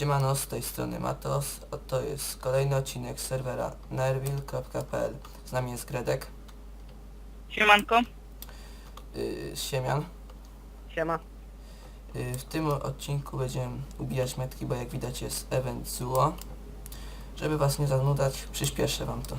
Siemano, z tej strony Matos, a to jest kolejny odcinek z serwera nervil.pl. Z nami jest Gredek, Siemanko. yy, Siemian. Siema. Yy, w tym odcinku będziemy ubijać metki, bo jak widać jest event Zuo. Żeby was nie zanudzać, przyspieszę wam to.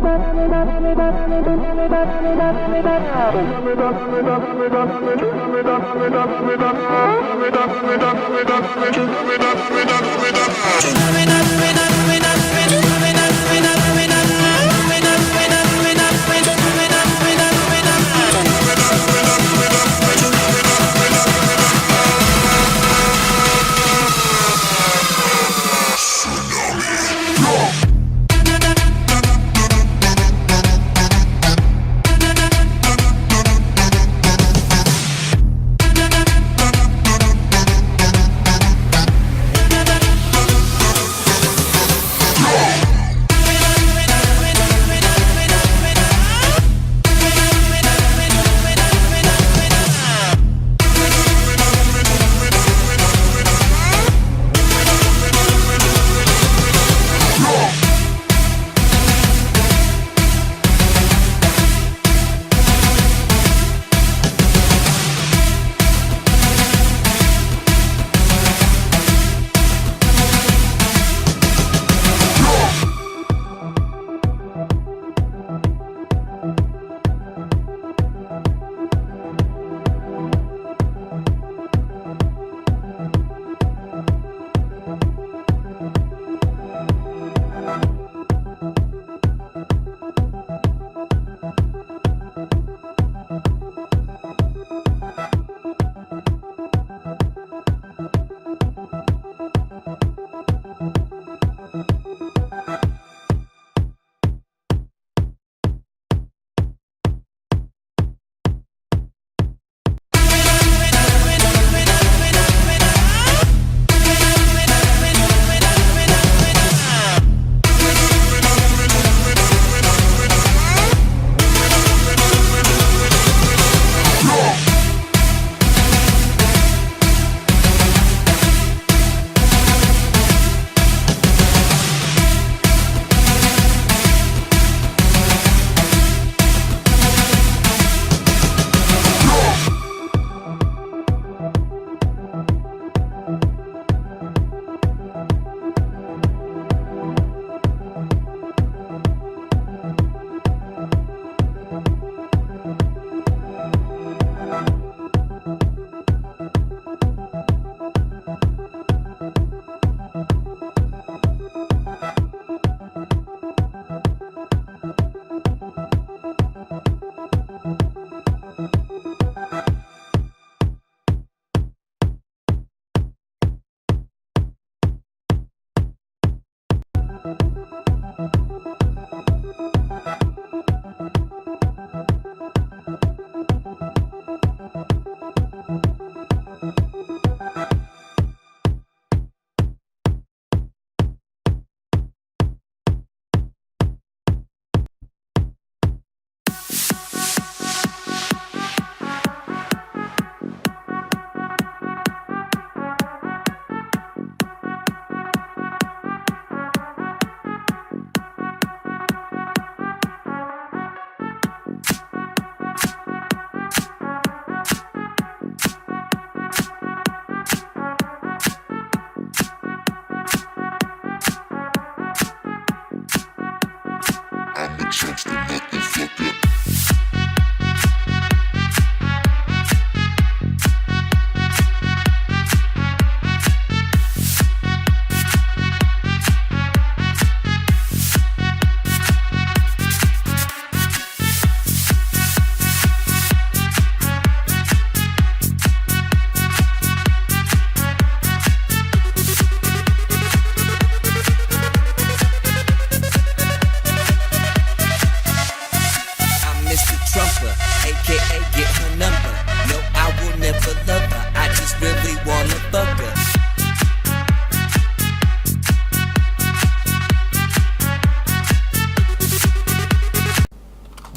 Tsunami, tsunami, tsunami, tsunami, tsunami,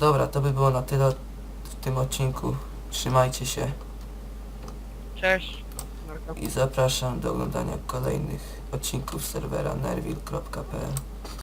dobra, to by było na tyle w tym odcinku. Trzymajcie się Cześć. Narka. i zapraszam do oglądania kolejnych odcinków serwera nervil.pl